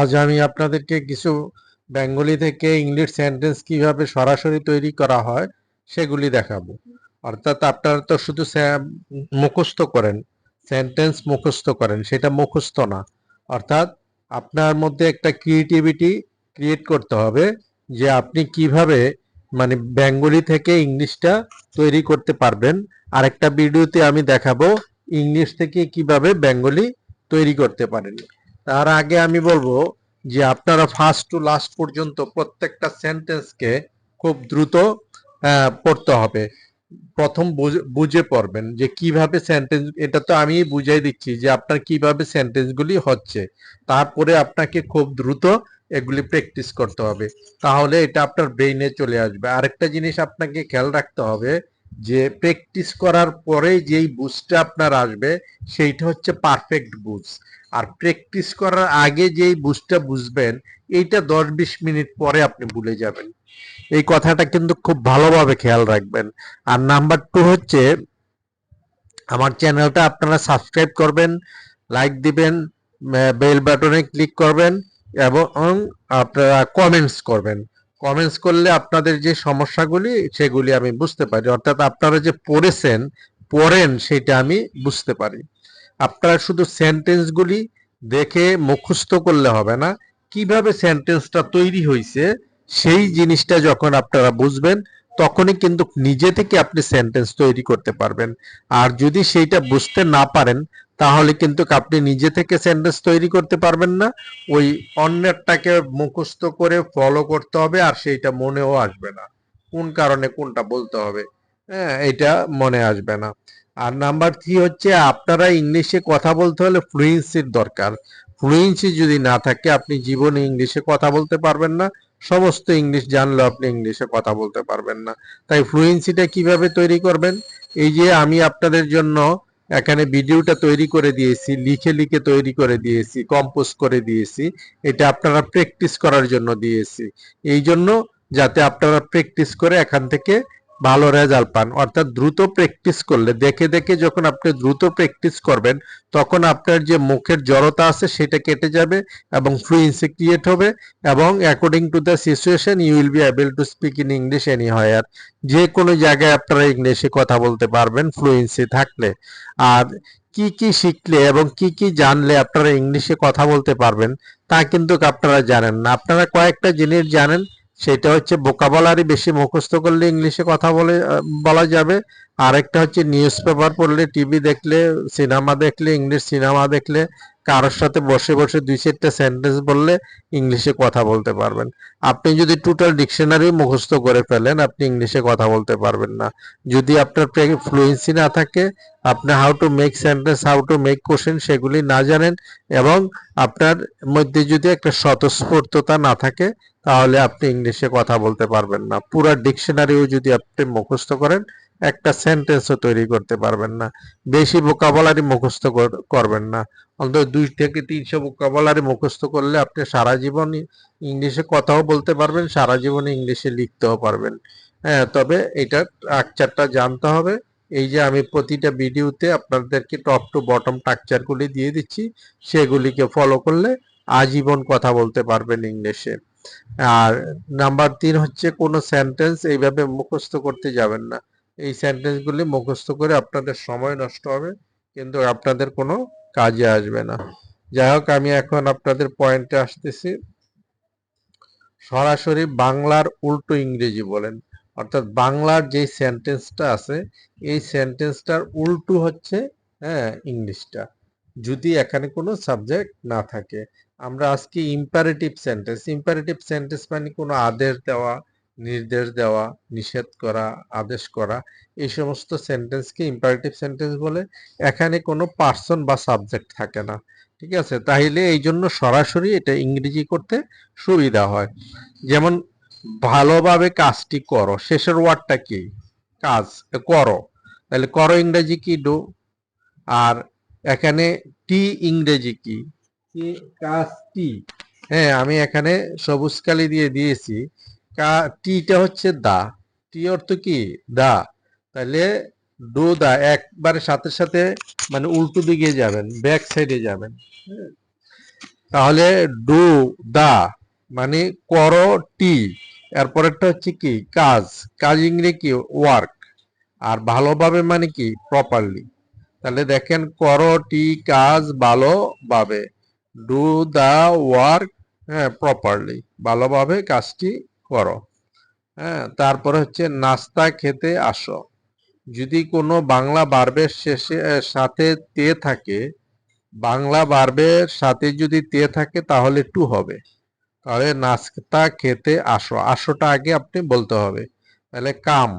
আজ আমি আপনাদেরকে কিছু বেঙ্গলি থেকে ইংলিশ সেন্টেন্স কীভাবে সরাসরি তৈরি করা হয়, সেগুলি দেখাবো। অর্থাৎ আপনারা তো শুধু মুখস্থ করেন সেন্টেন্স মুখস্থ করেন, সেটা মুখস্থ না। অর্থাৎ আপনার মধ্যে একটা ক্রিয়েটিভিটি ক্রিয়েট করতে হবে, যে আপনি কীভাবে মানে বেঙ্গলি থেকে ইংলিশটা তৈরি করতে পারবেন। আরেকটা ভিডিওতে আমি দেখাবো ইংলিশ থেকে কীভাবে বেঙ্গলি তৈরি করতে পারেন। তার আগে আমি বলব যে আপনারা ফার্স্ট টু লাস্ট পর্যন্ত প্রত্যেকটা সেন্টেন্সকে খুব দ্রুত পড়তে হবে। প্রথম বুঝে- বুঝে পড়বেন যে কীভাবে সেন্টেন্স এটা তো আমি বুঝাই দিচ্ছি যে আপনার কীভাবে সেন্টেন্সগুলি হচ্ছে। তারপরে আপনাকে খুব দ্রুত এগুলি প্র্যাকটিস করতে হবে। তাহলে এটা আপনার ব্রেইনে চলে আসবে। আরেকটা জিনিস আপনাকে খেয়াল রাখতে হবে যে প্র্যাকটিস করার পরে যেই বুঝটা আপনার আসবে, সেইটা হচ্ছে পারফেক্ট বুঝ আর প্র্যাকটিস করার আগে যেই বুঝটা বুঝবেন, এইটা দশ বিশ মিনিট পরে আপনি ভুলে যাবেন। এই কথাটা কিন্তু খুব ভালোভাবে খেয়াল রাখবেন। আর নাম্বার টু হচ্ছে, আমার চ্যানেলটা আপনারা সাবস্ক্রাইব করবেন লাইক দিবেন বেল বাটনে ক্লিক করবেন, এবং আপনারা কমেন্টস করবেন। কমেন্টস করলে আপনাদের যে সমস্যাগুলি, সেগুলি আমি বুঝতে পারি। অর্থাৎ আপনারা যে পড়েছেন, পড়েন, সেটা আমি বুঝতে পারি। আপনারা শুধু সেন্টেন্সগুলি দেখে মুখস্থ করলে হবে না, কীভাবে সেন্টেন্সটা তৈরি হয়েছে সেই জিনিসটা যখন আপনারা বুঝবেন, তখনই কিন্তু নিজে থেকে আপনি সেন্টেন্স তৈরি করতে পারবেন। আর যদি সেইটা বুঝতে না পারেন তাহলে কিন্তু আপনি নিজে থেকে সেন্টেন্স তৈরি করতে পারবেন না। ওই অন্যেরটাকে মুখস্থ করে ফলো করতে হবে আর সেইটা মনেও আসবে না। কোন কারণে কোনটা বলতে হবে? হ্যাঁ এটা মনে আসবে না। আর নাম্বার থ্রি হচ্ছে আপনারা ইংলিশে কথা বলতে হলে ফ্লুয়েন্সির দরকার। ফ্লুয়েন্সি যদি না থাকে আপনি জীবনে ইংলিশে কথা বলতে পারবেন না। সমস্ত ইংলিশ জানলেও আপনি ইংলিশে কথা বলতে পারবেন না। তাই ফ্লুয়েন্সিটা কীভাবে তৈরি করবেন? এই যে আমি আপনাদের জন্য এখানে ভিডিওটা তৈরি করে দিয়েছি, লিখে লিখে তৈরি করে দিয়েছি কম্পোজ করে দিয়েছি। এটা আপনারা প্র্যাকটিস করার জন্য দিয়েছি। এই জন্য যাতে আপনারা প্র্যাকটিস করে এখান থেকে ভালো রেজাল্ট পান। অর্থাৎ দ্রুত প্র্যাকটিস করলে, দেখে দেখে যখন আপনি দ্রুত প্র্যাকটিস করবেন, তখন আপনার যে মুখের জড়তা আছে সেটা কেটে যাবে এবং ফ্লুয়েন্সি ক্রিয়েট হবে এবং according to the situation you will be able to speak in English anywhere যে কোনো জায়গায় আপনারা ইংলিশে কথা বলতে পারবেন ফ্লুয়েন্সি থাকলে। আর কি কি শিখলে এবং কি কি জানলে আপনারা ইংলিশে কথা বলতে পারবেন, তা কিন্তু আপনারা জানেন না। আপনারা কয়েকটা জিনিস জানেন সেটা হচ্ছে বোকাবলারি বেশি মুখস্থ করলে ইংলিশে কথা বলে বলা যাবে। আরেকটা হচ্ছে নিউজ পেপার পড়লে টিভি দেখলে সিনেমা দেখলে ইংলিশ সিনেমা দেখলে, কারোর সাথে বসে বসে দুই চারটা সেন্টেন্স বললে ইংলিশে কথা বলতে পারবেন। আপনি যদি টোটাল ডিকশনারি মুখস্থ করে ফেলেন, আপনি ইংলিশে কথা বলতে পারবেন না। যদি আপনার ফ্লুয়েন্সি না থাকে, আপনি how to make sentence how to make question সেগুলি না জানেন এবং আপনার মধ্যে যদি একটা স্বতঃস্ফূর্ততা না থাকে, তাহলে আপনি ইংলিশে কথা বলতে পারবেন না। পুরো ডিকশনারিও যদি আপনি মুখস্থ করেন একটা সেন্টেন্সও তৈরি করতে পারবেন না। বেশি ভোকাবুলারি মুখস্থ কর- করবেন না। অন্তত দুই থেকে তিনশো ভোকাবুলারি মুখস্থ করলে আপনি সারা জীবন ইংলিশে কথাও বলতে পারবেন, সারা জীবন ইংলিশে লিখতেও পারবেন। হ্যাঁ তবে এটা স্ট্রাকচারটা জানতে হবে। এই যে আমি প্রতিটা ভিডিওতে আপনাদেরকে টপ টু বটম স্ট্রাকচারগুলি দিয়ে দিচ্ছি, সেগুলিকে ফলো করলে আজীবন কথা বলতে পারবেন ইংলিশে। আর নাম্বার তিন হচ্ছে কোনো সেন্টেন্স এইভাবে মুখস্থ করতে যাবেন না। এই সেন্টেন্সগুলি মুখস্থ করে আপনাদের সময় নষ্ট হবে, কিন্তু আপনাদের কোনো কাজে আসবে না। যাই হোক, আমি এখন আপনাদের পয়েন্টে আসতেছি। সরাসরি বাংলার উল্টো ইংরেজি বলেন। অর্থাৎ বাংলার যে সেন্টেন্সটা আছে, এই সেন্টেন্সটার উল্টো হচ্ছে হ্যাঁ ইংলিশটা। যদি এখানে কোনো সাবজেক্ট না থাকে, আমরা আজকে ইম্পারেটিভ সেন্টেন্স ইম্পারেটিভ সেন্টেন্স মানে কোনো আদেশ দেওয়া নির্দেশ দেওয়া নিষেধ করা আদেশ করা এই সমস্ত সেন্টেন্সকে ইম্পারেটিভ সেন্টেন্স বলে এখানে কোনো পার্সন বা সাবজেক্ট থাকে না। ঠিক আছে? তাইলে এই জন্য সরাসরি এটা ইংরেজি করতে সুবিধা হয়। যেমন ভালোভাবে কাজটি করো। শেষের ওয়ার্ডটা কি? কাজ করো। তাহলে করো ইংরেজি কি ডু? আর এখানে টি ইংরেজি কি? কি কাজ টি হ্যাঁ আমি এখানে সবুজ কালি দিয়ে দিয়েছি। কা- টিটা হচ্ছে দা। টি অর্থ কি? দা। তাহলে ডো দা একবারে সাথে সাথে মানে উল্টো দিকে যাবেন, ব্যাক সাইডে যাবেন। হ্যাঁ। তাহলে ডো দা মানে করো, টি। এরপরেরটা হচ্ছে কি? কাজ। কাজ ইংরেজি কি ওয়ার্ক আর ভালোভাবে মানে কি? প্রপারলি তাহলে দেখেন করো, টি, কাজ ভালোভাবে। ডু দা ওয়ার্ক হ্যাঁ প্রপারলি ভালোভাবে কাজটি করো। হ্যাঁ তারপরে হচ্ছে নাস্তা খেতে আসো। যদি কোনো বাংলা বার্বের শেষে সাথে তে থাকে, বাংলা বার্বের সাথে যদি তে থাকে তাহলে টু হবে। তাহলে নাস্তা খেতে আসো। আসোটা আগে আপনি বলতে হবে। তাহলে কাম,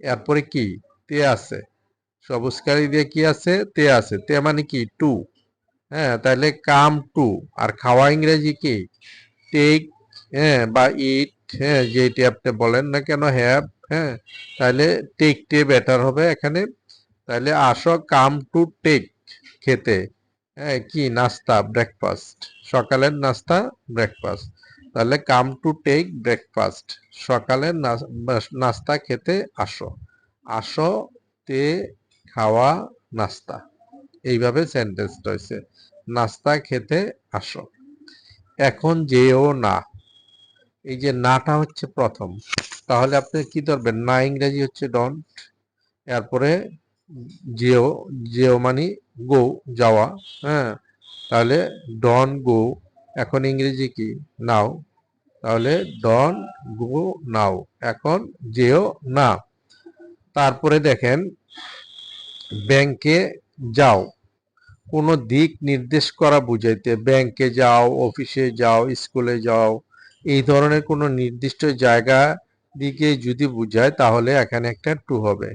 এরপরে কি? তে আছে। সবুজ কালি দিয়ে কি আছে? তে আছে। তে মানে কি? টু। হ্যাঁ তাহলে কাম টু। আর খাওয়া ইংরেজি কি? টেক হ্যাঁ বা ইট হ্যাঁ যেটি আপনি বলেন না কেন হ্যাভ হ্যাঁ তাহলে টেক টে বেটার হবে এখানে। তাহলে আসো কাম টু টেক খেতে। হ্যাঁ কি নাস্তা ব্রেকফাস্ট সকালের নাস্তা ব্রেকফাস্ট তাহলে কাম টু টেক ব্রেকফাস্ট সকালের নাস- নাস্তা খেতে আসো। আসো, তে খাওয়া নাস্তা। এইভাবে সেন্টেন্স রয়েছে। নাস্তা খেতে আসো। এখন যেও না। এই যে নাটা হচ্ছে প্রথম, তাহলে আপনি কি ধরবেন? না ইংরেজি হচ্ছে ডন্ট এরপরে যেও যেও মানে গো যাওয়া হ্যাঁ? তাহলে ডন গো এখন ইংরেজি কি? নাও তাহলে ডন গো নাও এখন যেও না। তারপরে দেখেন ব্যাংকে যাও, কোনো দিক নির্দেশ করা বুঝাইতে ব্যাংকে যাও অফিসে যাও স্কুলে যাও এই ধরনের কোনো নির্দিষ্ট জায়গা দিকে যদি বুঝায় তাহলে এখানে একটা টু হবে।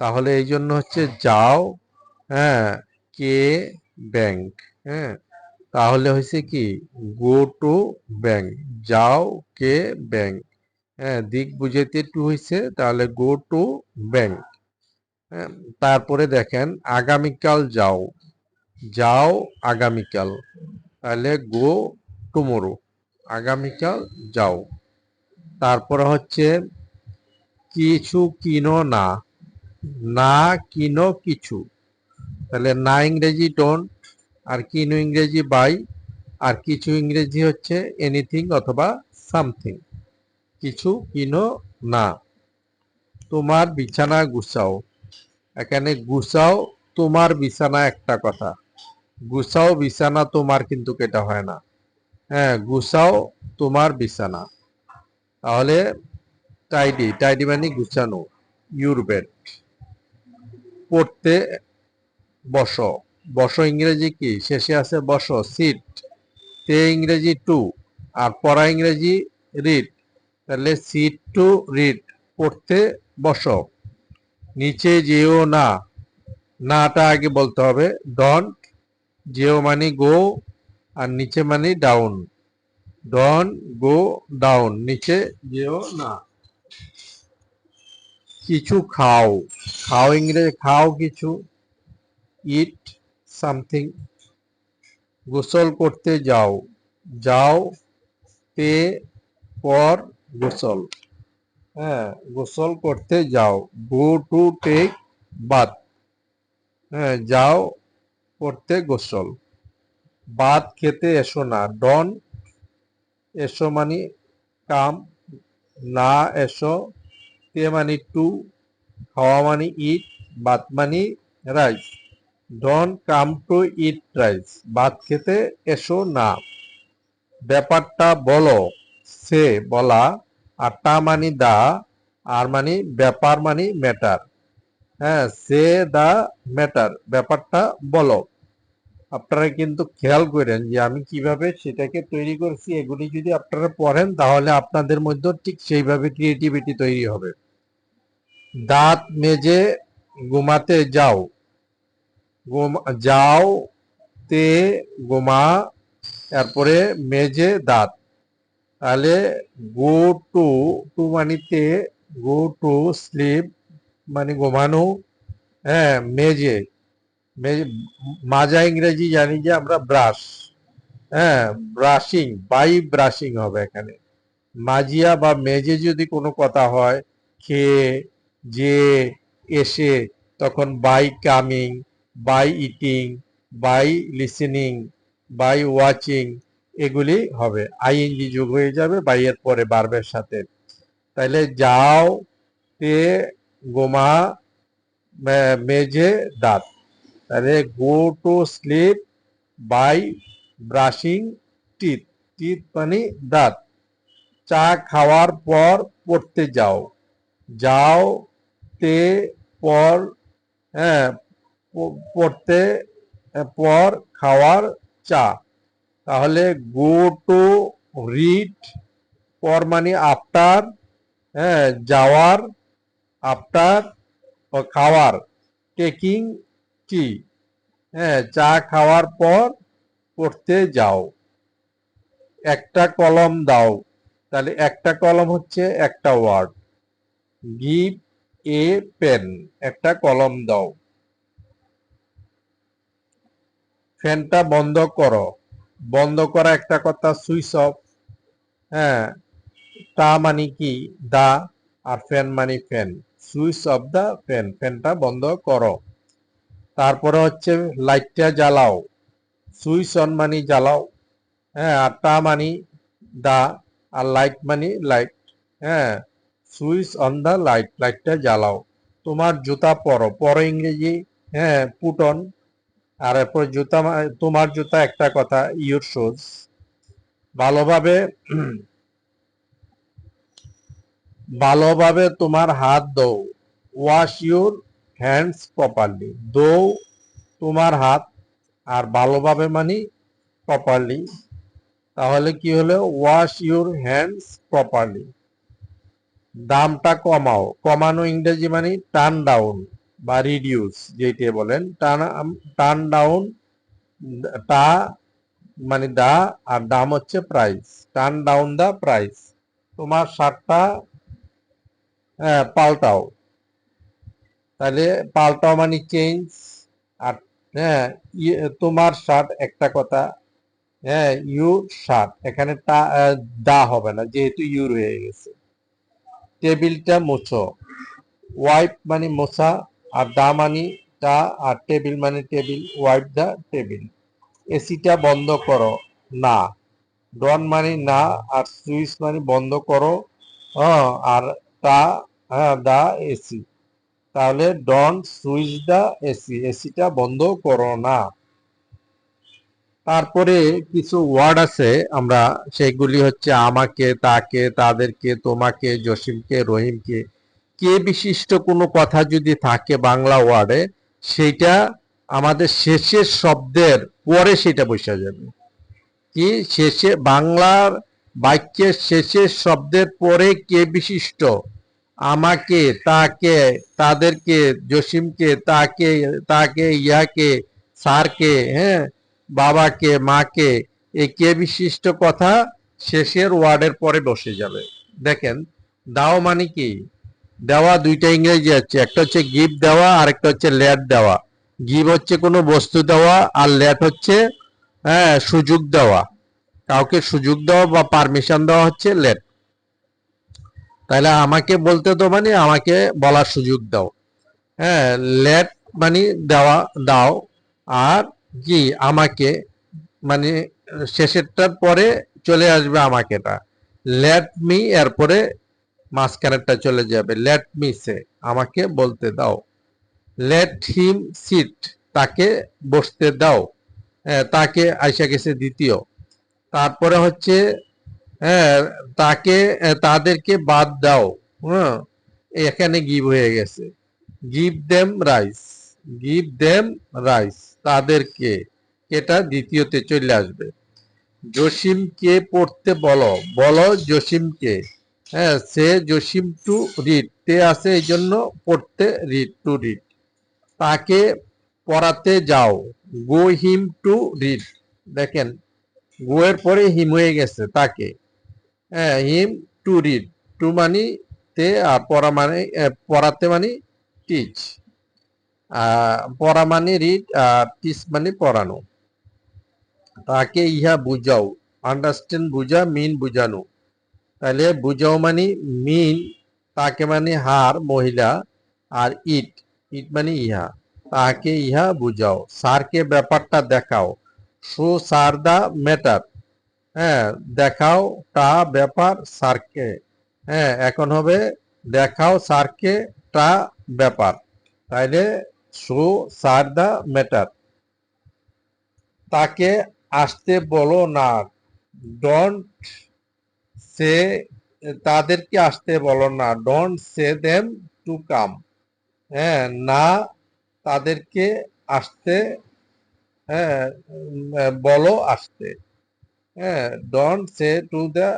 তাহলে এই জন্য হচ্ছে যাও হ্যাঁ কে ব্যাংক হ্যাঁ। তাহলে হয়েছে কি গো টু ব্যাংক যাও কে ব্যাংক হ্যাঁ দিক বুঝাইতে টু হয়েছে, তাহলে গো টু ব্যাংক হ্যাঁ। তারপরে দেখেন, আগামীকাল যাও যাও আগামীকাল, তাহলে গো টুমোরো আগামীকাল যাও। তারপরে হচ্ছে, কিছু কিনো না না কিনো কিছু। তাহলে না ইংরেজি ডোন্ট আর কিনো ইংরেজি বাই, আর কিছু ইংরেজি হচ্ছে এনিথিং অথবা সামথিং কিছু কিনো না। তোমার বিছানা গুছাও। এখানে গুছাও, তোমার বিছানা একটা কথা। গুছাও, বিছানা তোমার কিন্তু কেটা হয় না। হ্যাঁ গুছাও তোমার বিছানা। তাহলে টাইডি টাইডি মানে গুছানো ইউর বেড পড়তে বসো। বসো ইংরেজি কি? শেষে আছে বসো সিট তে ইংরেজি টু আর পড়া ইংরেজি রিড তাহলে সিট টু রিড পড়তে বসো। নিচে যেও না। নাটা আগে বলতে হবে ডন্ট যেও মানে গো আর নিচে মানে ডাউন ডন গো ডাউন নিচে যেও না। কিছু খাও। খাও ইংরেজি, খাও কিছু। ইট সামথিং গোসল করতে যাও। যাও, পে, পর, গোসল। হ্যাঁ গোসল করতে যাও। গো টু টেক বাথ হ্যাঁ যাও করতে গোসল। ভাত খেতে এসো না, ডন, এসো মানে কাম, না এসো তে মানে টু, খাওয়া মানে ইট ভাত মানে rice, done, come to eat, rice ভাত খেতে এসো না। ব্যাপারটা বলো, সে বলা আর টা মানে দা, আর মানে ব্যাপার মানে ম্যাটার। হ্যাঁ সে দা ম্যাটার, ব্যাপারটা বলো। আপনারা কিন্তু খেয়াল করেন যে আমি কীভাবে সেটাকে তৈরি করছি, এগুলি যদি আপনারা পড়েন তাহলে আপনাদের মধ্যে ঠিক সেইভাবে ক্রিয়েটিভিটি তৈরি হবে। দাঁত মেজে ঘুমাতে যাও। যাও, তে গোমা তারপরে মেজে দাঁত। তাহলে গো টু টু মানিতে গো টু, স্লিপ মানে ঘুমানো হ্যাঁ মেজে। মেজে ইংরেজি জানি যে আমরা ব্রাশ। হ্যাঁ ব্রাশিং, বাই ব্রাশিং হবে এখানে। মাজিয়া বা মেজে যদি কোনো কথা হয় খেয়ে যে এসে, তখন by coming, by eating, by listening, by watching, এগুলি হবে। আইএনজি যোগ হয়ে যাবে বাইয়ের পরে বার্বের সাথে। তাহলে যাও, তে, গোমা মেজে, দাঁত। তাহলে go to sleep by brushing teeth teeth মানে দাঁত। চা খাওয়ার পর পড়তে যাও। যাও তে পর হ্যাঁ পড়তে পর খাওয়ার চা। তাহলে গো টু রিড পর মানে আফটার হ্যাঁ যাওয়ার আফটার খাওয়ার। টেকিং টি হ্যাঁ চা খাওয়ার পর পড়তে যাও। একটা কলম দাও। তাহলে একটা কলম হচ্ছে একটা ওয়ার্ড। Give a pen. একটা কলম দাও। ফ্যানটা বন্ধ করো। বন্ধ করা একটা কথা, সুইচ অফ। হ্যাঁ তা মানে কি? দা আর ফ্যান মানে fan. Switch off the fan. ফ্যানটা বন্ধ করো। তারপরে হচ্ছে লাইটটা জ্বালাও। সুইচ অন মানে জ্বালাও। হ্যাঁ আর টা মানে দা, আর লাইট মানে লাইট। হ্যাঁ সুইচ অন দা লাইট, লাইটটা জ্বালাও। তোমার জুতা পরো পরো ইংরেজি হ্যাঁ পুট অন আর এরপর জুতা তোমার জুতা একটা কথা ইউর শুজ ভালোভাবে ভালোভাবে তোমার হাত দৌ ওয়াশ ইউর হ্যান্ডস প্রপারলি দৌ তোমার হাত আর ভালোভাবে মানে প্রপারলি তাহলে কি হলো? ওয়াশ ইউর হ্যান্ডস প্রপারলি দামটা কমাও। কমানো ইংরেজি মানে টার্ন ডাউন বা রিডিউস যেটি বলেন। টার্ন টার্ন ডাউন টা মানে দা আর দাম হচ্ছে price turn down the price তোমার শার্টটা হ্যাঁ, পাল্টাও। তাহলে পাল্টাও মানে চেঞ্জ আর হ্যাঁ তোমার শার্ট একটা কথা হ্যাঁ ইউ শার্ট এখানে তা দা হবে না, যেহেতু ইউ রয়ে গেছে। টেবিলটা মুছো ওয়াইপ মানে মোছা, আর দা মানে টা, আর টেবিল মানে টেবিল ওয়াইপ দা টেবিল এসিটা বন্ধ করো, না। ডন মানে না, আর সুইচ মানে বন্ধ করো আর তা হ্যাঁ দা, এসি। তাহলে ডন সুইচ দা এসি এসিটা বন্ধ করো না। তারপরে কিছু ওয়ার্ড আছে, আমরা সেগুলি হচ্ছে আমাকে, তাকে, তাদেরকে, তোমাকে, জসিমকে, রহিমকে, কে বিশিষ্ট কোনো কথা যদি থাকে বাংলা ওয়ার্ডে সেইটা আমাদের শেষের শব্দের পরে সেটা বসে যাবে। কি? শেষে, বাংলার বাক্যের শেষের শব্দের পরে কে বিশিষ্ট? আমাকে, তাকে, তাদেরকে, জসিমকে, তাকে তাকে, ইয়াকে, স্যারকে হ্যাঁ বাবাকে, মাকে এই কে বিশিষ্ট কথা শেষের ওয়ার্ডের পরে বসে যাবে। দেখেন, দাও মানে কি? দেওয়া দুইটা ইংরেজি আছে, একটা হচ্ছে গিভ দেওয়া আর একটা হচ্ছে লেট দেওয়া। গিভ হচ্ছে কোনো বস্তু দেওয়া, আর লেট হচ্ছে হ্যাঁ সুযোগ দেওয়া। কাউকে সুযোগ দেওয়া বা পারমিশন দেওয়া হচ্ছে লেট। তাহলে আমাকে বলতে তো মানে আমাকে বলার সুযোগ দাও। হ্যাঁ লেট মানে দেওয়া দাও। আর কি আমাকে মানে শেষেরটার পরে চলে আসবে আমাকেটা। লেট মি এরপরে মাঝখানেরটা চলে যাবে। লেট মি সে আমাকে বলতে দাও। লেট হিম সিট তাকে বসতে দাও। হ্যাঁ, তাকে আইসা গেছে দ্বিতীয়। তারপরে হচ্ছে হ্যাঁ তাকে, তাদেরকে বাদ দাও। হ্যাঁ এখানে গিভ হয়ে গেছে। Give them rice give them rice তাদেরকে, এটা দ্বিতীয়তে চলে আসবে। জসিমকে পড়তে বলো। বলো জসিমকে। হ্যাঁ সে জসিম টু রিড তে আছে এই জন্য পড়তে রিড টু রিড তাকে পড়াতে যাও। গো হিম টু রিড দেখেন গো এর পরে হিম হয়ে গেছে তাকে। হিম টু রিড টু মানি তে, আর পড়া মানে পড়াতে মানে টিচ পড়া মানে রিড আর টিচ মানে পড়ানো। তাকে ইহা বুঝাও আন্ডারস্ট্যান্ড বুঝা মিন বুঝানো। তাহলে বুঝাও মানে মিন তাকে মানে হার, মহিলা, আর ইট ইট মানে ইহা। তাকে ইহা বুঝাও, স্যারকে ব্যাপারটা দেখাও। শো সার দা ম্যাটার হ্যাঁ দেখাও টা ব্যাপার স্যারকে হ্যাঁ এখন হবে দেখাও স্যারকে টা ব্যাপার। তাইলে শো সার, দা, ম্যাটার। তাকে আসতে বলো না। ডোন্ট সে, তাদেরকে আসতে বলো না। Don't say them to come. হ্যাঁ না, তাদেরকে আসতে হ্যাঁ বলো আসতে। হ্যাঁ সে টু দ্য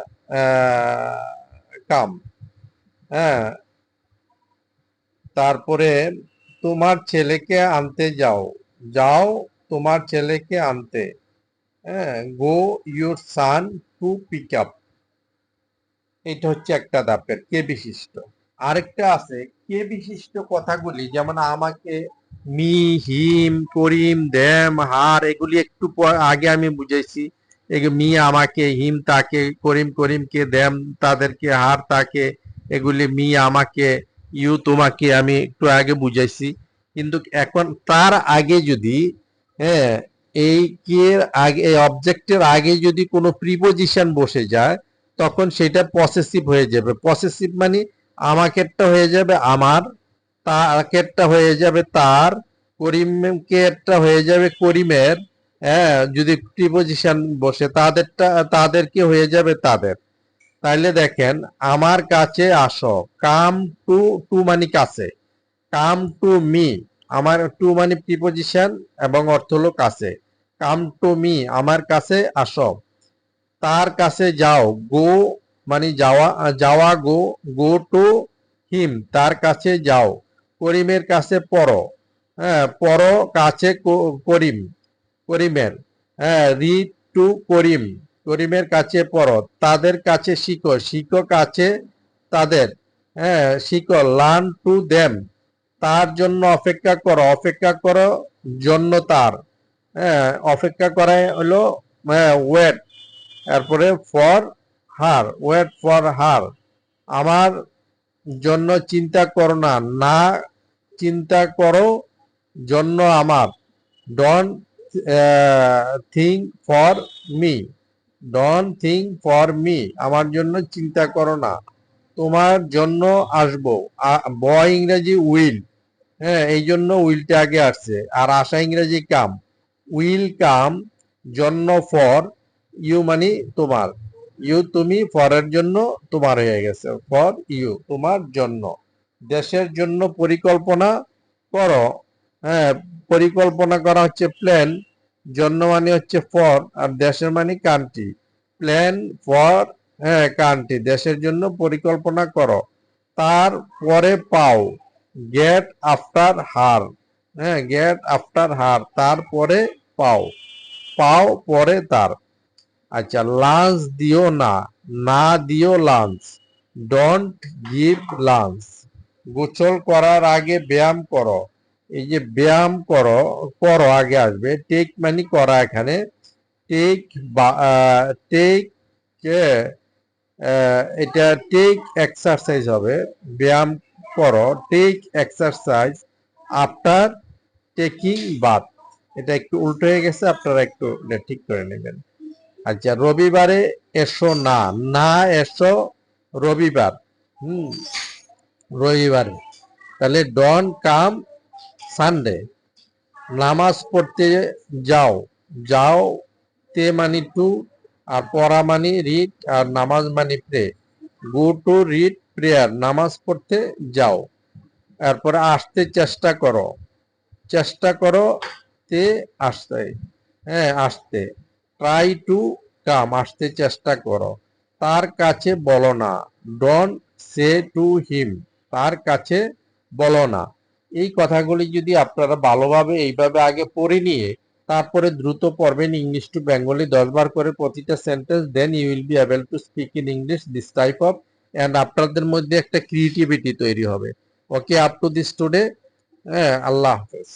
কাম হ্যাঁ। তারপরে তোমার ছেলেকে আনতে যাও যাও তোমার ছেলেকে আনতে হ্যাঁ। Go your son to pick up এটা হচ্ছে একটা দাপের কে বিশিষ্ট? আরেকটা আছে, কে বিশিষ্ট কথাগুলি? যেমন আমাকে মি, হিম, করিম, দেম, হার, এগুলি একটু আগে আমি এগুলি মি আমাকে, হিম তাকে, করিম করিমকে দেম তাদেরকে হার তাকে, এগুলি মি আমাকে, ইউ তোমাকে আমি একটু আগে বুঝাইছি। কিন্তু এখন তার আগে যদি হ্যাঁ এই কে আগে, এই অবজেক্টের আগে যদি কোনো প্রিপোজিশন বসে যায়, তখন সেটা পসেসিভ হয়ে যাবে। পসেসিভ মানে আমাকেরটা হয়ে যাবে আমার, তাকেরটা হয়ে যাবে তার, করিমকেরটা হয়ে যাবে করিমের হ্যাঁ যদি প্রিপোজিশন বসে, তাদেরটা, তাদেরকে হয়ে যাবে তাদের। তাইলে দেখেন, আমার কাছে আসো, কাম টু টু মানে কাছে। কাম টু মি, আমার টু মানে প্রিপোজিশন এবং অর্থ হলো কাছে। কাম টু মি, আমার কাছে আসো। তার কাছে যাও, গো মানে যাওয়া যাওয়া গো গো টু হিম, তার কাছে যাও। করিমের কাছে পড়ো। হ্যাঁ পড়ো কাছে করিম। করিমের। হ্যাঁ রিড টু করিম, করিমের কাছে পড়ো তাদের কাছে শিখো শিখো কাছে তাদের হ্যাঁ শিখো লার্ন টু দেম, তার জন্য অপেক্ষা করো অপেক্ষা করো জন্য তার হ্যাঁ অপেক্ষা করাই হলো ওয়েট তারপরে for her wait for her আমার জন্য চিন্তা করো না না চিন্তা করো, জন্য আমার don't think for me don't think for me আমার জন্য চিন্তা করো না। তোমার জন্য আসব। ব ইংরেজি উইল হ্যাঁ এই জন্য উইলটা আগে আসছে। আর আশা ইংরেজি কাম। উইল কাম জন্য ফর ইউ মানে তোমার। ইউ তুমি ফরের জন্য তোমার হয়ে গেছে। ফর ইউ তোমার জন্য। দেশের জন্য পরিকল্পনা করো। হ্যাঁ পরিকল্পনা করা হচ্ছে প্ল্যান জন্য মানে হচ্ছে ফর আর দেশের মানে কান্ট্রি প্ল্যান ফর হ্যাঁ কান্ট্রি দেশের জন্য পরিকল্পনা করো। তার পরে পাও। গেট আফটার হার হ্যাঁ গেট আফটার হার তারপরে পাও। পাও পরে তার। আচ্ছা লাঞ্চ দিও না না দিও লাঞ্চ ডোন্ট গিভ লাঞ্চ গোসল করার আগে ব্যায়াম করো। এই যে ব্যায়াম করো করো, আগে আসবে। টেক মানে করা এখানে। টেক টেক এটা টেক এক্সারসাইজ হবে। ব্যায়াম করো। Take exercise after taking bath এটা একটু উল্টো হয়ে গেছে, আপনারা একটু ঠিক করে নেবেন। আচ্ছা রবিবারে এসো না না এসো রবিবার। হুম, রবিবারে। তাহলে ডন কাম সানডে নামাজ পড়তে যাও। যাও, তে মানি টু আর পড়া মানি রিড আর নামাজ মানি pray go to read prayer নামাজ পড়তে যাও। এরপরে আসতে চেষ্টা করো। চেষ্টা করো তে আসতে। হ্যাঁ আসতে। ট্রাই টু কাম আসতে চেষ্টা করো। তার কাছে বলো না। ডন সে টু হিম তার কাছে বলো না। এই কথাগুলি যদি আপনারা ভালোভাবে এইভাবে আগে পড়ে নিয়ে তারপরে দ্রুত পড়বেন ইংলিশ টু বেঙ্গলি দশবার করে প্রতিটা sentence then you will be able to speak in English this type of and আপনাদের মধ্যে একটা ক্রিয়েটিভিটি তৈরি হবে। Okay up to this today হ্যাঁ আল্লাহ হাফেজ।